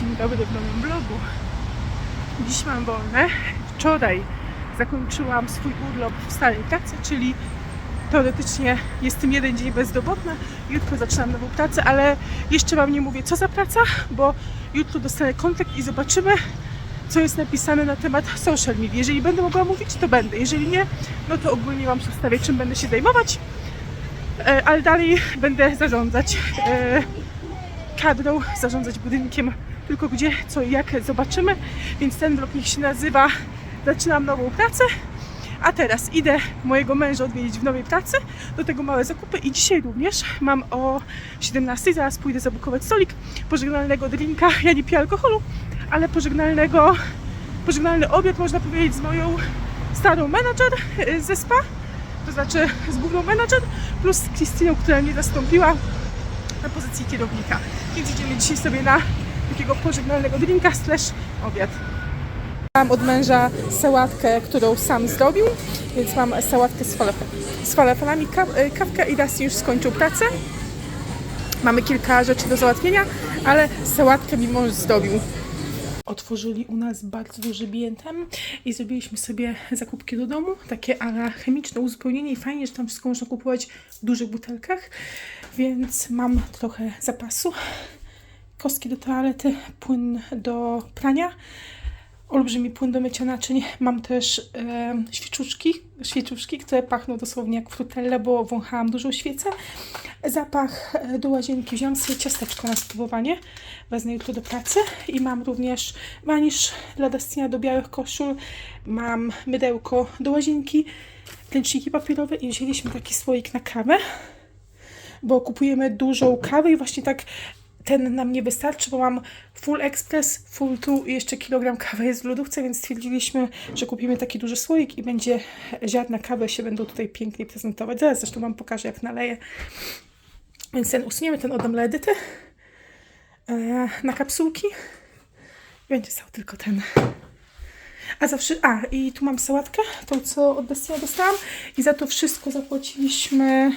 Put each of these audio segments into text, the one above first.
Dzień dobry w nowym. Dziś mam wolne. Wczoraj zakończyłam swój urlop w starej pracy, czyli teoretycznie jestem jeden dzień bezrobotna. Jutro zaczynam nową pracę, ale jeszcze Wam nie mówię co za praca, bo jutro dostanę kontrakt i zobaczymy, co jest napisane na temat social media. Jeżeli będę mogła mówić, to będę. Jeżeli nie, no to ogólnie Wam przedstawię, czym będę się zajmować. E, Ale dalej będę zarządzać e, kadrą, zarządzać budynkiem, tylko gdzie, co i jak zobaczymy. Więc ten vlog niech się nazywa Zaczynam nową pracę. A teraz idę mojego męża odwiedzić w nowej pracy, do tego małe zakupy i dzisiaj również mam o 17, zaraz pójdę zabukować stolik pożegnalnego drinka. Ja nie piję alkoholu, ale pożegnalnego, pożegnalny obiad można powiedzieć z moją starą menadżer y, ze spa, to znaczy z główną menadżer plus z Krystyną, która mnie zastąpiła na pozycji kierownika. Więc idziemy dzisiaj sobie na takiego pożegnalnego drinka slash obiad. Mam od męża sałatkę, którą sam zrobił, więc mam sałatkę z, falafel, z falafelami, y, kawkę i raz już skończył pracę. Mamy kilka rzeczy do załatwienia, ale sałatkę mi mąż zrobił. Otworzyli u nas bardzo duży bientem i zrobiliśmy sobie zakupki do domu, takie ala chemiczne uzupełnienie i fajnie, że tam wszystko można kupować w dużych butelkach, więc mam trochę zapasu. Kostki do toalety, płyn do prania, olbrzymi płyn do mycia naczyń. Mam też e, świeczuszki, świeczuszki, które pachną dosłownie jak frutelle, bo wąchałam dużą świecę. Zapach e, do łazienki. Wziąłam sobie ciasteczko na spróbowanie. Wezmę jutro do pracy. I mam również wanisz dla Destina do białych koszul. Mam mydełko do łazienki, ręczniki papierowe i wzięliśmy taki słoik na kawę, bo kupujemy dużą kawę i właśnie tak ten nam nie wystarczy, bo mam full express, full tu i jeszcze kilogram kawy jest w lodówce, więc stwierdziliśmy, że kupimy taki duży słoik i będzie ziarna kawy się będą tutaj pięknie prezentować. Zaraz zresztą Wam pokażę, jak naleję. Więc ten usuniemy, ten oddam dla e, na kapsułki. Będzie stał tylko ten. A zawsze, a i tu mam sałatkę, tą co od Bestia dostałam i za to wszystko zapłaciliśmy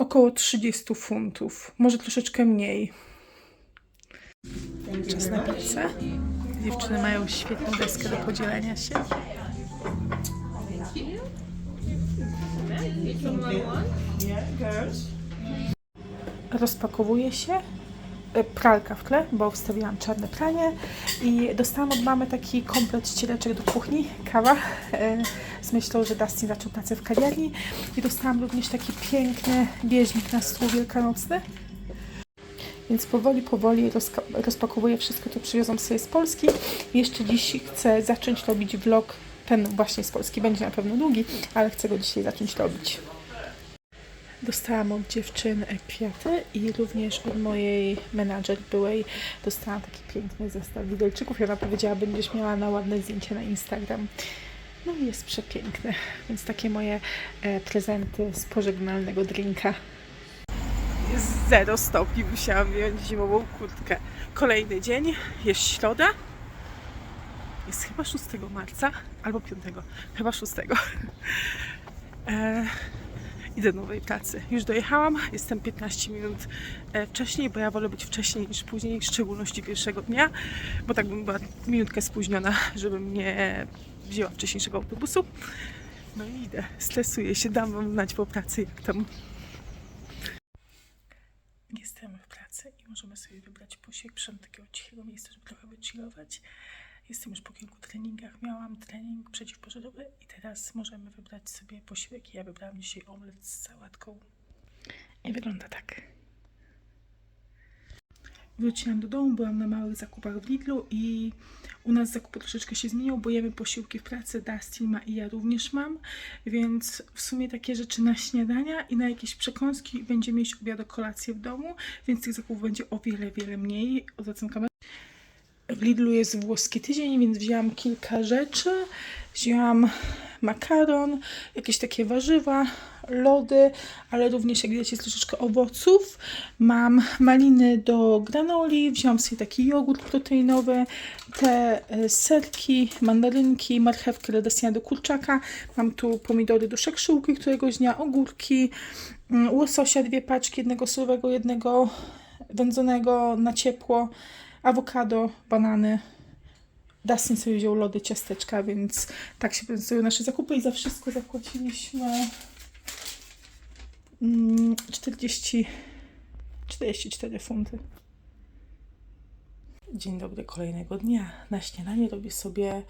około 30 funtów, może troszeczkę mniej. Czas na pizzę. Dziewczyny mają świetną deskę do podzielenia się. Rozpakowuje się. E, Pralka w tle, bo wstawiłam czarne pranie i dostałam od mamy taki komplet ściereczek do kuchni, kawa, e, z myślą, że Dustin zaczął pracę w kawiarni i dostałam również taki piękny bieżnik na stół wielkanocny. Więc powoli, powoli rozpakowuję wszystko, co przywiozłam sobie z Polski. Jeszcze dziś chcę zacząć robić vlog, ten właśnie z Polski, będzie na pewno długi, ale chcę go dzisiaj zacząć robić. Dostałam od dziewczyn kwiaty i również od mojej menadżer byłej dostałam taki piękny zestaw widelczyków. Ona powiedziała, będziesz miała na ładne zdjęcie na Instagram. No i jest przepiękny, więc takie moje e, prezenty z pożegnalnego drinka. Jest 0 stopni, musiałam wziąć zimową kurtkę. Kolejny dzień, jest środa. Jest chyba 6 marca, albo 5, chyba 6. E, idę do nowej pracy. Już dojechałam, jestem 15 minut e, wcześniej, bo ja wolę być wcześniej niż później, w szczególności pierwszego dnia, bo tak bym była minutkę spóźniona, żebym nie wzięła wcześniejszego autobusu. No i idę, stresuję się, dam wam znać po pracy, jak tam. Jestem w pracy i możemy sobie wybrać posiłek. Przyszłam takiego cichego miejsca, żeby trochę wychillować. Jestem już po kilku treningach. Miałam trening przeciwpożarowy i teraz możemy wybrać sobie posiłek. Ja wybrałam dzisiaj omlet z sałatką. I wygląda tak. Wróciłam do domu, byłam na małych zakupach w Lidlu i u nas zakupy troszeczkę się zmienią, bo jemy posiłki w pracy, Dustin ma i ja również mam, więc w sumie takie rzeczy na śniadania i na jakieś przekąski będziemy mieć obiad, kolację w domu, więc tych zakupów będzie o wiele, wiele mniej. Odwracam kamerę. W Lidlu jest włoski tydzień, więc wzięłam kilka rzeczy. Wzięłam makaron, jakieś takie warzywa, lody, ale również jak widać jest troszeczkę owoców. Mam maliny do granoli, wziąłam sobie taki jogurt proteinowy, te e, serki, mandarynki, marchewkę do desenia do kurczaka. Mam tu pomidory do szakszułki któregoś dnia, ogórki, mm, łososia dwie paczki, jednego surowego, jednego wędzonego na ciepło. Awokado, banany. Dustin sobie wziął lody, ciasteczka, więc tak się prezentują nasze zakupy i za wszystko zapłaciliśmy mm, 40, 44 funty. Dzień dobry kolejnego dnia. Na śniadanie robię sobie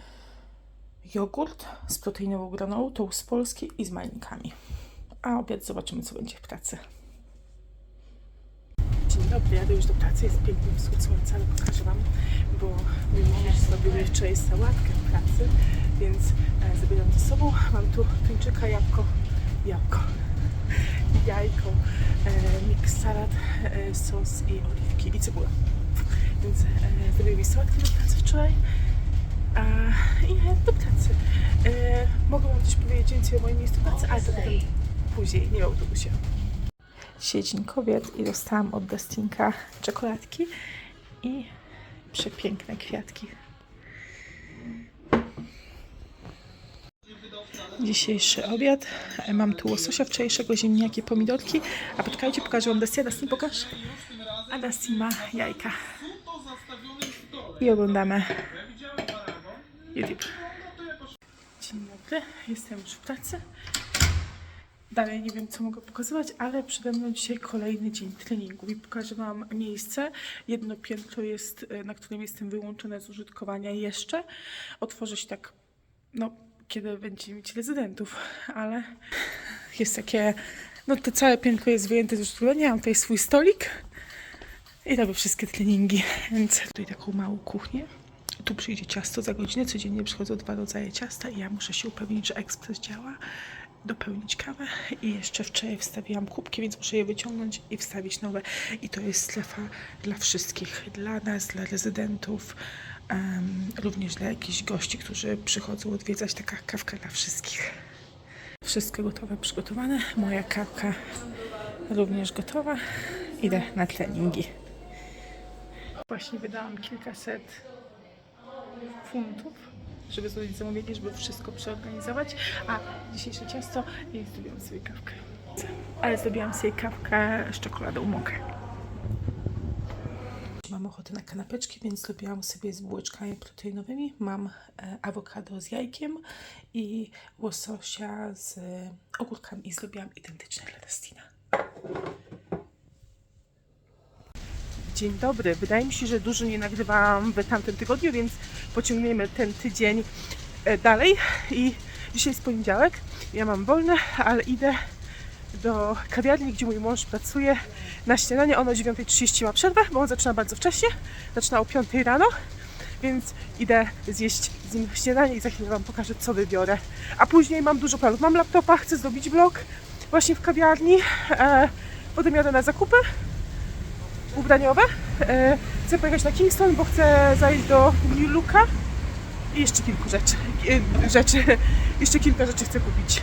jogurt z proteinową granolą, to z Polski i z malinkami. A obiad zobaczymy, co będzie w pracy. Dzień dobry, jadę już do pracy, jest piękny wschód słońca, ale pokażę Wam, bo mój mąż zrobił wczoraj sałatkę w pracy, więc e, zabieram ze sobą. Mam tu tuńczyka, jabłko, jabłko, jajko, e, mix salad, e, sos i oliwki i cebula. Więc e, zrobił mi sałatkę do pracy wczoraj. A, I do pracy. E, mogę Wam coś powiedzieć więcej o moim miejscu pracy, ale to potem później, nie w autobusie. Dzień kobiet i dostałam od Destinka czekoladki i przepiękne kwiatki. Dzisiejszy obiad. Mam tu łososia wczorajszego, ziemniaki, pomidorki. A poczekajcie, pokażę Wam Destia. Destin, pokaż. A Destin ma jajka. I oglądamy YouTube. Dzień dobry, jestem już w pracy. Dalej nie wiem, co mogę pokazywać, ale przede mną dzisiaj kolejny dzień treningu i pokażę Wam miejsce. Jedno piętro jest, e, na którym jestem wyłączone z użytkowania jeszcze. Otworzę się tak, no, kiedy będziemy mieć rezydentów, ale jest takie, no to całe piętro jest wyjęte z użytkowania. Mam tutaj swój stolik i robię wszystkie treningi, więc tutaj taką małą kuchnię. Tu przyjdzie ciasto za godzinę, codziennie przychodzą dwa rodzaje ciasta i ja muszę się upewnić, że ekspres działa, dopełnić kawę i jeszcze wczoraj wstawiłam kubki, więc muszę je wyciągnąć i wstawić nowe. I to jest strefa dla wszystkich, dla nas, dla rezydentów, em, również dla jakichś gości, którzy przychodzą odwiedzać, taka kawka dla wszystkich. Wszystko gotowe, przygotowane. Moja kawka również gotowa. Idę na treningi. Właśnie wydałam kilkaset funtów, żeby zrobić zamówienie, żeby wszystko przeorganizować. A dzisiejsze ciasto i zrobiłam sobie kawkę. Ale zrobiłam sobie kawkę z czekoladą mokę. Mam ochotę na kanapeczki, więc zrobiłam sobie z bułeczkami proteinowymi. Mam e, awokado z jajkiem i łososia z e, ogórkami i zrobiłam identyczne dla Destina. Dzień dobry. Wydaje mi się, że dużo nie nagrywałam w tamtym tygodniu, więc pociągniemy ten tydzień e, dalej. I dzisiaj jest poniedziałek. Ja mam wolne, ale idę do kawiarni, gdzie mój mąż pracuje na śniadanie. On o 9.30 ma przerwę, bo on zaczyna bardzo wcześnie. Zaczyna o 5 rano, więc idę zjeść z nim śniadanie i za chwilę Wam pokażę, co wybiorę. A później mam dużo planów. Mam laptopa, chcę zrobić vlog właśnie w kawiarni. E, potem jadę na zakupy ubraniowe. E, chcę pojechać na Kingston, bo chcę zajść do Looka i jeszcze kilku rzeczy. E, rzeczy. Jeszcze kilka rzeczy chcę kupić.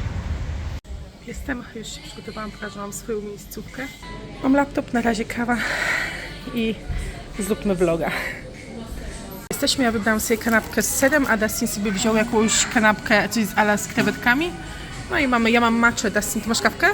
Jestem, już się przygotowałam, pokażę Wam swoją miejscówkę. Mam laptop, na razie kawa i zróbmy vloga. Jesteśmy, ja wybrałam sobie kanapkę z serem, a Dustin sobie wziął jakąś kanapkę, coś z ala z krewetkami. No i mamy, ja mam maczę, Dustin, ty masz kawkę?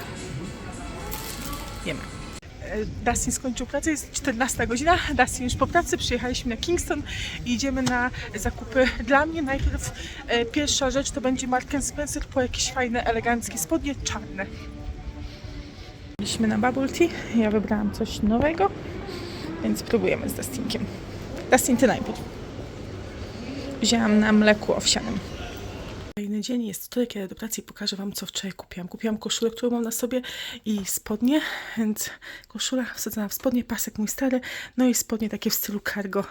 Dustin skończył pracę, jest 14 godzina. Dustin już po pracy, przyjechaliśmy na Kingston i idziemy na zakupy dla mnie. Najpierw e, pierwsza rzecz to będzie Mark Spencer po jakieś fajne, eleganckie spodnie, czarne. Byliśmy na Bubble Tea, ja wybrałam coś nowego, więc próbujemy z Dustinkiem. Dustin, ty najpierw. Wzięłam na mleku owsianym. Kolejny dzień jest wtorek, kiedy do pracy i pokażę Wam, co wczoraj kupiłam. Kupiłam koszulę, którą mam na sobie i spodnie, więc koszula wsadzona w spodnie, pasek mój stary, no i spodnie takie w stylu cargo,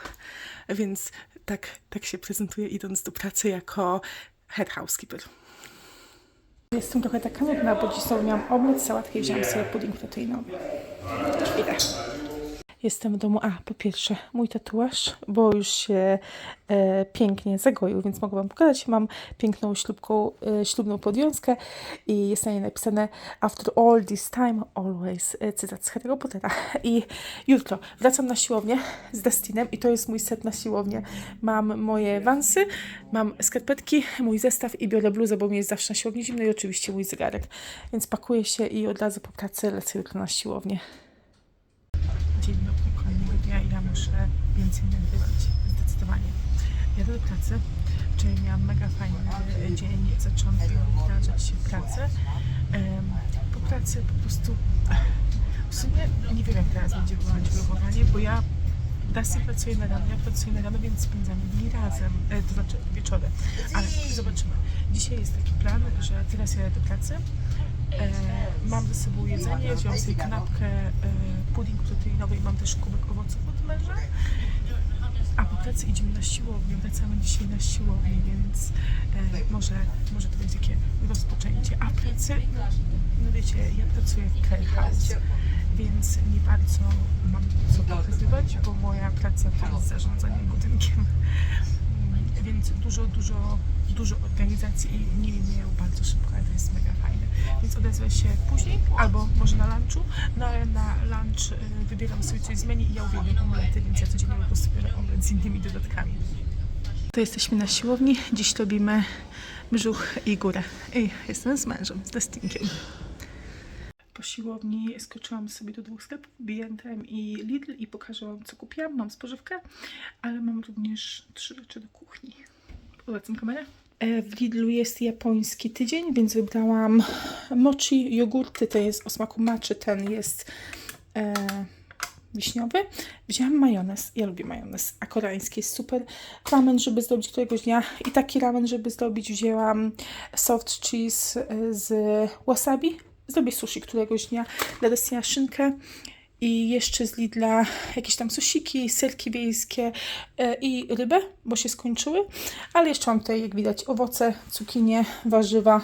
więc tak, tak się prezentuję idąc do pracy jako head housekeeper. Jestem trochę taka nudna, bo dzisiaj miałam omlet, sałatkę i wziąłam sobie pudding proteinowy. Idę. Jestem w domu. A, po pierwsze, mój tatuaż, bo już się e, pięknie zagoił, więc mogę Wam pokazać. Mam piękną ślubką, e, ślubną podwiązkę i jest na niej napisane After all this time, always. E, cytat z Harry'ego Pottera. I jutro wracam na siłownię z Dustinem i to jest mój set na siłownię. Mam moje wansy, mam skarpetki, mój zestaw i biorę bluzę, bo mi jest zawsze na siłowni zimno i oczywiście mój zegarek. Więc pakuję się i od razu po pracy lecę jutro na siłownię. Dzień dobry kolejnego dnia i ja muszę więcej nagrywać, zdecydowanie. Jadę do pracy, czyli miałam mega fajny dzień, zaczęłam wdrażać się pracę. Po pracy po prostu, w sumie nie wiem jak teraz będzie wyglądać wychowanie, bo ja Dusty pracuje na rano, ja pracuję na rano, więc spędzamy dni razem, e, to znaczy wieczory. Ale zobaczymy. Dzisiaj jest taki plan, że teraz jadę do pracy, e, mam ze sobą jedzenie, wziąłem sobie kanapkę, e, pudding proteinowy i mam też kubek owoców od męża. A po pracy idziemy na siłownię, wracamy dzisiaj na siłownię, więc e, może, może to będzie takie rozpoczęcie. A pracy, no wiecie, ja pracuję w care house, więc nie bardzo mam co pokazywać, bo moja praca to jest zarządzanie budynkiem. Więc dużo, dużo, dużo organizacji i nie wiem bardzo szybko, ale to jest mega fajne. Więc odezwę się później, albo może na lunchu. No ale na lunch y, wybieram sobie coś z menu i ja uwielbiam omlety, więc ja codziennie po prostu biorę omlet z innymi dodatkami. To jesteśmy na siłowni. Dziś robimy brzuch i górę. I jestem z mężem, z Destinkiem. Po siłowni skoczyłam sobie do dwóch sklepów, B&M i Lidl i pokażę Wam, co kupiłam. Mam spożywkę, ale mam również trzy rzeczy do kuchni. Polecam kamerę. E, W Lidlu jest japoński tydzień, więc wybrałam mochi jogurty. To jest o smaku matcha, ten jest e, wiśniowy. Wzięłam majonez. Ja lubię majonez, a koreański jest super. Ramen, żeby zrobić któregoś dnia. I taki ramen, żeby zrobić, wzięłam soft cheese e, z wasabi. Zrobię sushi któregoś dnia. Dla Destina szynkę. I jeszcze z Lidla jakieś tam sosiki, serki wiejskie e, i rybę, bo się skończyły. Ale jeszcze mam tutaj, jak widać, owoce, cukinie, warzywa,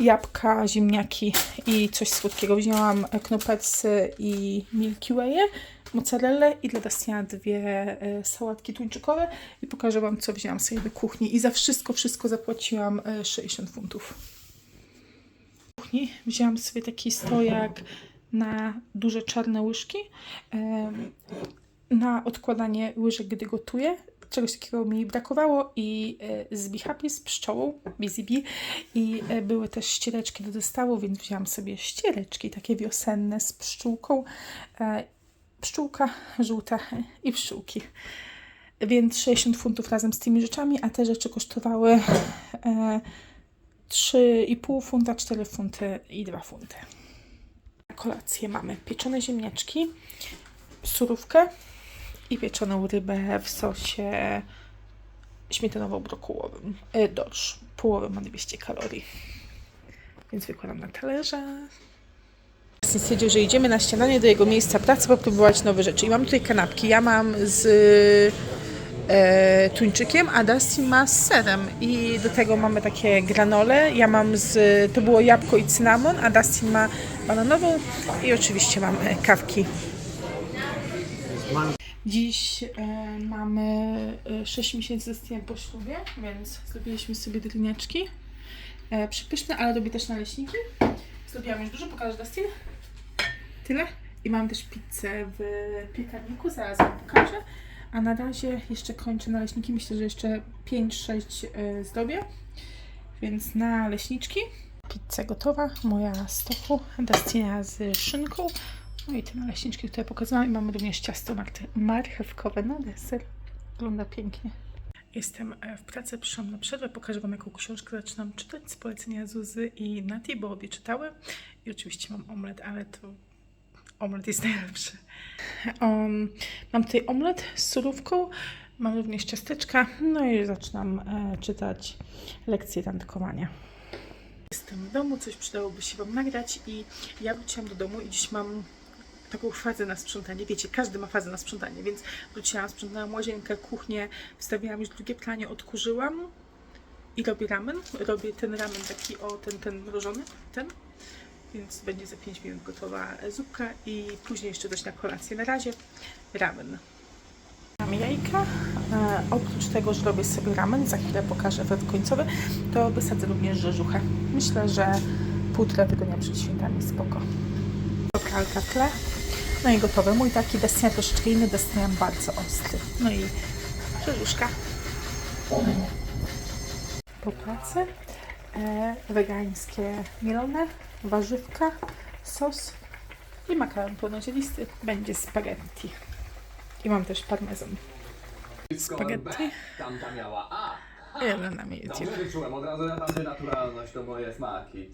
jabłka, ziemniaki i coś słodkiego. Wzięłam knopersy i Milky Way'e, mozzarellę i dla Dastina dwie e, sałatki tuńczykowe i pokażę Wam, co wzięłam sobie do kuchni. I za wszystko, wszystko zapłaciłam e, 60 funtów. Kuchni wzięłam sobie taki stojak na duże czarne łyżki, na odkładanie łyżek, gdy gotuję. Czegoś takiego mi brakowało i e, z Be Happy z pszczołą, Busy Bee i e, były też ściereczki do zestawu, więc wzięłam sobie ściereczki takie wiosenne z pszczółką. E, Pszczółka żółta i pszczółki. Więc 60 funtów razem z tymi rzeczami, a te rzeczy kosztowały 3,5 funta, 4 funty i 2 funty. Na kolację mamy pieczone ziemniaczki, surówkę i pieczoną rybę w sosie śmietanowo-brokułowym. E, dorsz. Połowę ma 200 kalorii. Więc wykładam na talerze. Właśnie stwierdził, że idziemy na śniadanie do jego miejsca pracy, popróbować nowe rzeczy. I mam tutaj kanapki. Ja mam z e, tuńczykiem, a Dustin ma z serem. I do tego mamy takie granole. Ja mam z, to było jabłko i cynamon, a Dustin ma bananową. I oczywiście mam e, kawki. Dziś e, mamy e, 6 miesięcy z Dustinem po ślubie, więc zrobiliśmy sobie driniaczki. E, przepyszne, ale robię też naleśniki. Zrobiłam już dużo, pokażę Dustin. Tyle. I mam też pizzę w piekarniku, zaraz Wam pokażę. A na razie jeszcze kończę naleśniki. Myślę, że jeszcze 5-6 y, zrobię. Więc naleśniczki. Pizza gotowa, moja z tofu, Dustina z szynką. No i te naleśniczki, które pokazałam. I mamy również ciasto marche- marchewkowe na deser. Wygląda pięknie. Jestem e, w pracy, przyszłam na przerwę, pokażę Wam jaką książkę zaczynam czytać z polecenia Zuzy i Nati, bo obie czytały. I oczywiście mam omlet, ale to omlet jest najlepszy. Um, mam tutaj omlet z surówką, mam również ciasteczka, no i zaczynam e, czytać lekcję randkowania. Jestem w domu, coś przydałoby się Wam nagrać i ja wróciłam do domu i dziś mam taką fazę na sprzątanie. Wiecie, każdy ma fazę na sprzątanie, więc wróciłam, sprzątałam łazienkę, kuchnię, wstawiłam już drugie planie, odkurzyłam i robię ramen. Robię ten ramen taki, o, ten, ten mrożony, ten. Więc będzie za 5 minut gotowa zupka i później jeszcze coś na kolację. Na razie ramen. Mam jajka. E, oprócz tego, że robię sobie ramen, za chwilę pokażę efekt końcowy, to wysadzę również rzeżuchę. Myślę, że półtora tygodnia przed świętami spoko. Kalka tle. No i gotowe. Mój taki destynia troszeczkę inny, destynia bardzo ostry. No i rzeżuszka. Po pracy e, wegańskie mielone, warzywka, sos i makaron pełnozielisty. Będzie spaghetti. I mam też parmezan. Spaghetti. Tamta miała A. I oglądamy YouTube. Dobrze wyczułem, od razu na tamty naturalność to moje smaki.